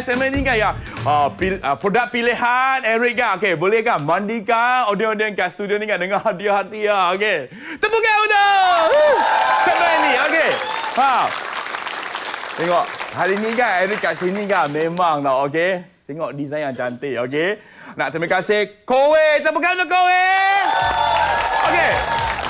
Segmen ni kan ya. Uh, pil, uh, produk pilihan Eric kan. Okey, boleh kan mandikan audiens-audiens kat studio ni kan dengan hadiah-hadiah. Okey. Tepukan untuk. Segmen ni. Okey. Ha. Tengok. Hari ni kan Eric kat sini kan memang tau. Okey. Tengok desain yang cantik. Okey. Nak terima kasih Kowe. Tepukan untuk Kowe. Okey.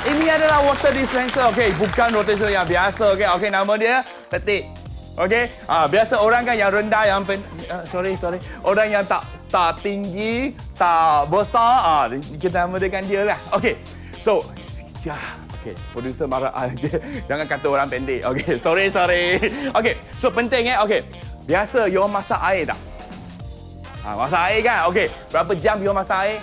Ini adalah water dispenser. Okey, bukan dispenser yang biasa. Okey, okey nama dia Tetik. Okey. Ah, biasa orang kan yang rendah yang pen, uh, sorry sorry. Orang yang tak tak tinggi, tak besar, ah kita namakan dia lah. Okey. So, ya, okey, producer marah ah, dia, jangan kata orang pendek. Okey, sorry sorry. Okey, so penting eh. Okey. Biasa you masak air tak? Ha, masak air kan? Okey. Berapa jam you masak air?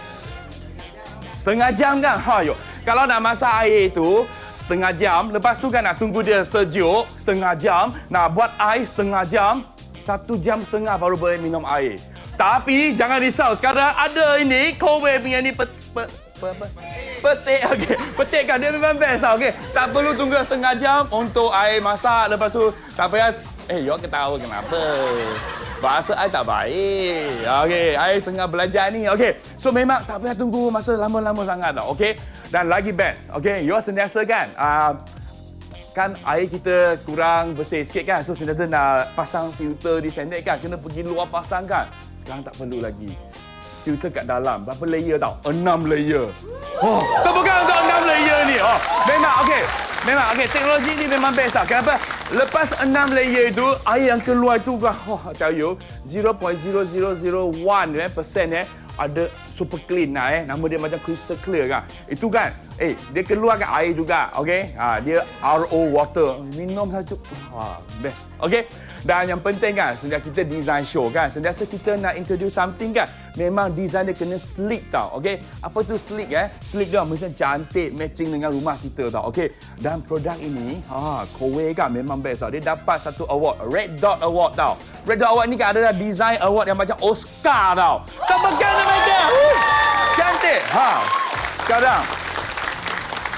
Setengah jam kan? Ha, yo. Kalau nak masak air itu setengah jam, lepas tu kan nak tunggu dia sejuk setengah jam, nak buat air setengah jam, satu jam setengah baru boleh minum air. Tapi jangan risau, sekarang ada ini Kowe punya ni pet, pet, pet, pet, petik okey. Petik kan dia memang best tau okey. Tak perlu tunggu setengah jam untuk air masak lepas tu tak payah eh yo ketawa kenapa? Bahasa air tak baik. Okey, air tengah belajar ni. Okey. So memang tak payah tunggu masa lama-lama sangat tau. Okey. Dan lagi best, okay, you sentiasa kan, uh, kan air kita kurang bersih sikit kan, so sentiasa nak pasang filter di sendek kan, kena pergi luar pasang kan. Sekarang tak perlu lagi. Filter kat dalam, berapa layer tau? Enam layer. Oh, tepukan untuk enam layer ni. Oh, memang, okay. Memang, okay, teknologi ni memang best tau. Kenapa? Lepas enam layer itu, air yang keluar itu, oh, tell you, 0.0001 eh, persen eh, ada super clean lah eh. Nama dia macam crystal clear kan. Itu kan. Eh, dia keluarkan air juga. Okay. Ha, dia RO water. Minum saja. Ha, best. Okay. Dan yang penting kan, sejak kita design show kan, sentiasa kita nak introduce something kan, memang design dia kena sleek tau, okay? Apa tu sleek eh? Sleek dia mesti cantik, matching dengan rumah kita tau, okay? Dan produk ini, ha, Kowe kan memang best tau. Dia dapat satu award, Red Dot Award tau. Red Dot Award ni kan adalah design award yang macam Oscar tau. Tepukan mereka! Cantik! Ha, sekarang,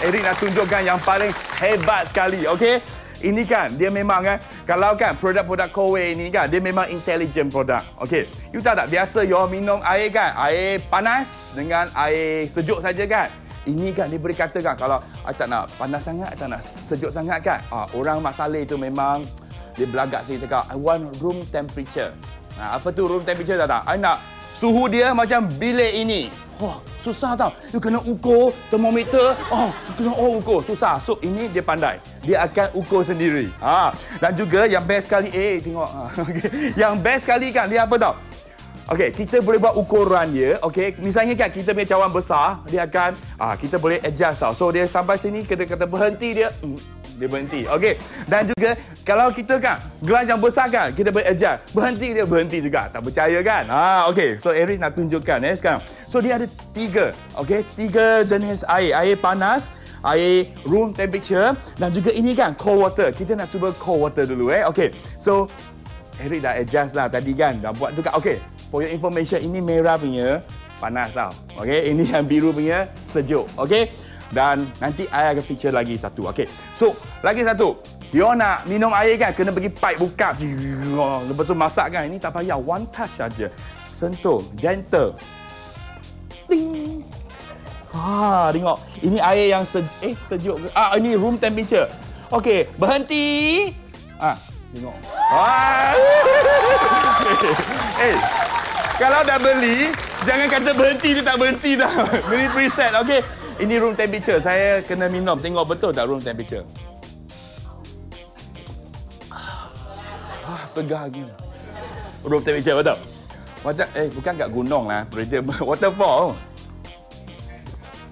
Eric nak tunjukkan yang paling hebat sekali, okay? Ini kan dia memang kan kalau kan produk-produk Kowe ini kan dia memang intelligent produk. Okey. You tahu tak biasa you minum air kan, air panas dengan air sejuk saja kan. Ini kan dia boleh kata kan kalau I tak nak panas sangat, I tak nak sejuk sangat kan. Ah, orang masalah itu memang dia belagak sikit cakap I want room temperature. Nah, apa tu room temperature tak tak? I nak suhu dia macam bilik ini. Wah, susah tau. You kena ukur termometer. Oh, kena oh, ukur. Susah. So, ini dia pandai. Dia akan ukur sendiri. Ha. Dan juga yang best sekali. Eh, tengok. Ha. Okay. Yang best sekali kan, dia apa tau? Okey, kita boleh buat ukuran dia. Okey, misalnya kan kita punya cawan besar, dia akan ah kita boleh adjust tau. So dia sampai sini kita kata berhenti dia. Hmm, dia berhenti. Okey. Dan juga kalau kita kan gelas yang besar kan, kita boleh. Berhenti dia berhenti juga. Tak percaya kan? Ah, okey. So Eric nak tunjukkan eh sekarang. So dia ada tiga, okey, tiga jenis air. Air panas, air room temperature dan juga ini kan cold water. Kita nak cuba cold water dulu eh. Okey. So Eric dah adjust lah tadi kan. Dah buat juga. Okey for your information ini merah punya panas tau. Okey, ini yang biru punya sejuk. Okey. Dan nanti saya akan feature lagi satu. Okey. So, lagi satu. Dia nak minum air kan kena pergi pipe buka. Lepas tu masak kan. Ini tak payah one touch saja. Sentuh, gentle. Ting. Ha, tengok. Ini air yang se eh sejuk. Ah, ini room temperature. Okey, berhenti. Ah, tengok. Ah. eh, kalau dah beli, jangan kata berhenti dia tak berhenti dah. Beli preset, okey. Ini room temperature. Saya kena minum. Tengok betul tak room temperature? Ah, segar lagi. Room temperature betul. Water, eh, bukan kat gunung lah. Waterfall.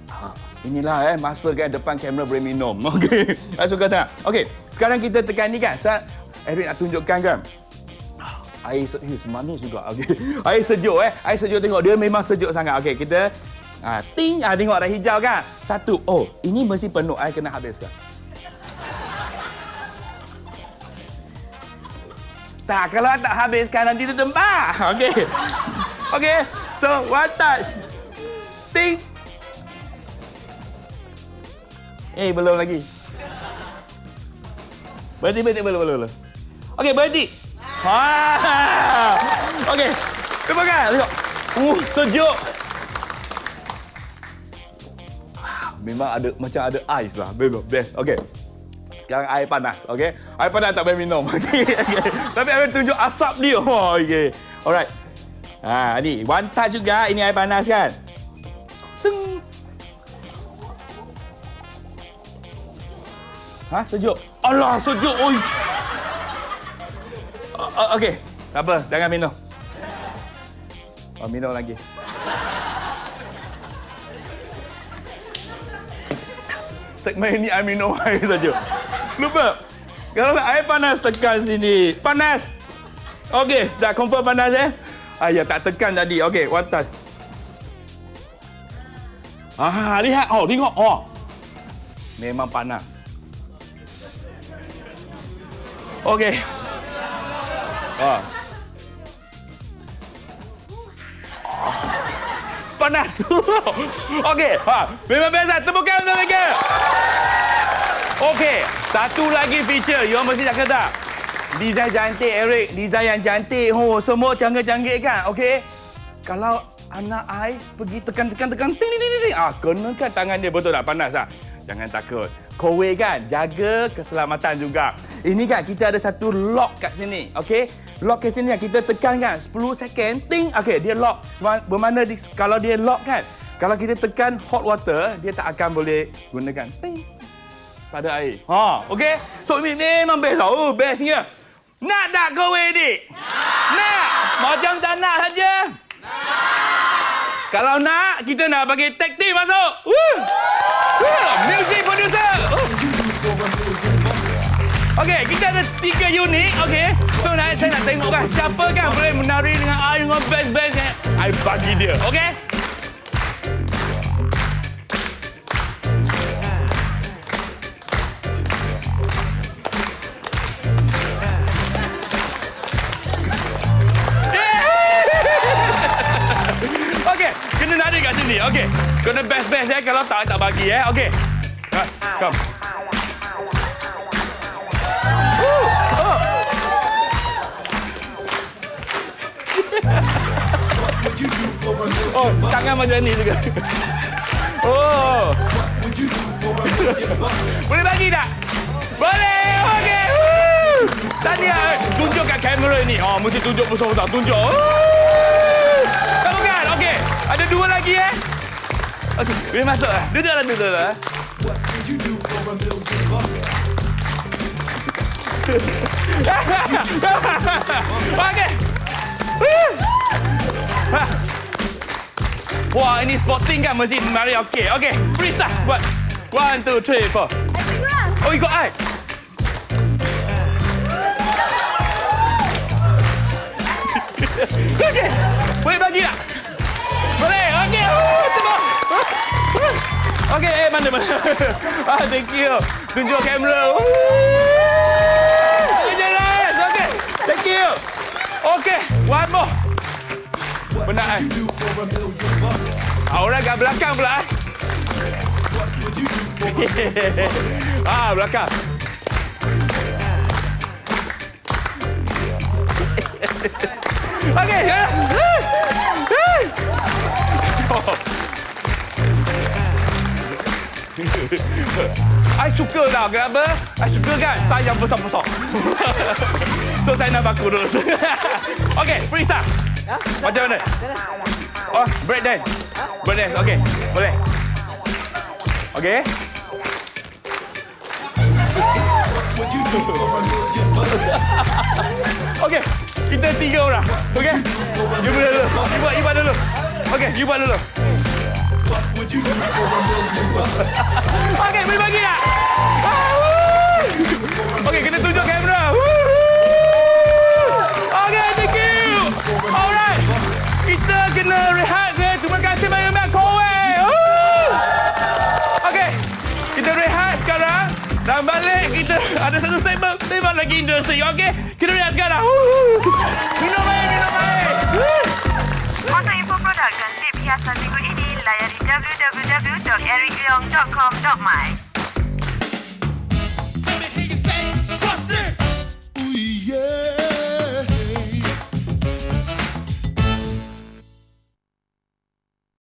Ah, inilah eh masa kan depan kamera boleh minum. Okey. Saya suka tak? Okey, sekarang kita tekan ni kan. Saya Eric nak tunjukkan kan air se- eh, semanis juga. Okey. Air sejuk eh. Air sejuk tengok dia memang sejuk sangat. Okey, kita ah ting ah tengok dah hijau kan. Satu. Oh, ini mesti penuh air kena habiskan. Tak, kalau tak habiskan nanti tu tembak. Okey. Okey. So, one touch. Ting. Eh, belum lagi. Berhenti, berhenti, belum, belum, belum. Okey, berhenti. Ha. Okey. Tepuk tangan. Tengok. Uh, sejuk. Memang ada macam ada ais lah. Memang best. Okey. Sekarang air panas, okey? Air panas tak boleh minum. Okay. Tapi saya tunjuk asap dia. Oh, okey. Alright. Ha, ni one touch juga. Ini air panas kan? Teng. Ha, sejuk. Alah, sejuk. Oi. Uh, okey. Tak apa, jangan minum. Oh, minum lagi. Segmen ini I minum air saja. Lupa. Kalau nak air panas tekan sini. Panas. Okey, dah confirm panas eh? Ah, ya tak tekan tadi. Okey, touch. Ah, lihat. Oh, tengok. Oh. Memang panas. Okey. Ah. Panas. Okey. Ha, memang biasa. Tepukan untuk mereka. Okey, satu lagi feature. You mesti nak kata. Design cantik, Eric. Design yang cantik. Oh, semua canggih-canggih kan? Okey. Kalau anak I pergi tekan-tekan-tekan, ting, ting, ting, ting. Ah, kenakan tangan dia betul tak panas tak? Jangan takut. Kowe kan, jaga keselamatan juga. Ini kan, kita ada satu lock kat sini. Okey? Lock sini kan, kita tekan kan, 10 second, ting. Okey, dia lock. Bermakna di, kalau dia lock kan, kalau kita tekan hot water, dia tak akan boleh gunakan. Ting pada air. Ha, okey. So ini memang best. Oh, bestnya. Nak tak kau ni? Nak. Nak. Macam tak nak saja. Kalau nak, kita nak bagi tag team masuk. Woo. Woo. Music producer. Okey, kita ada tiga unit. Okey. So, nak, saya nak tengok kan siapa kan boleh menari dengan air dengan best-best. I bagi dia. Okey? Okey, kena nari kat sini. Okey. Kena best-best ya kalau tak tak bagi ya. Okey. Come. Oh, tangan macam ni juga. Oh. Boleh bagi tak? Boleh. Okey. Woo. Tahniah. Eh, Tunjuk kat kamera ni. Oh, mesti tunjuk besar-besar. Tunjuk. Oh. Kamu kan? Okey. Ada dua lagi eh. Okey, boleh masuk lah. Duduklah, duduklah. Okey. Ha. Wah, ini spotting kan mesti mari okey. Okey, freestyle. Buat. One, two, three, four. Oh, ikut I. Okey. Boleh bagi tak? Boleh. Okey. Tebak. Okey, eh mana mana. ah, thank you. Tunjuk kamera. Uh. Ah, orang kat belakang pula eh. ah, belakang. Okey. ya. I suka dah kenapa? I suka kan saya yang besar-besar. so saya nak baku dulu. Okey, freestyle. Macam mana? Oh, break dance. Break dance. Okey. Boleh. Okey. Okey. Kita tiga orang. Okey. You buat dulu. You buat, you buat dulu. Okey, you buat dulu. Okey, boleh bagi tak? Okey, lagi industri. Okey. Kita rehat sekarang. Minum air, minum air. Untuk info produk dan tip hiasan minggu ini, layari www.ericleong.com.my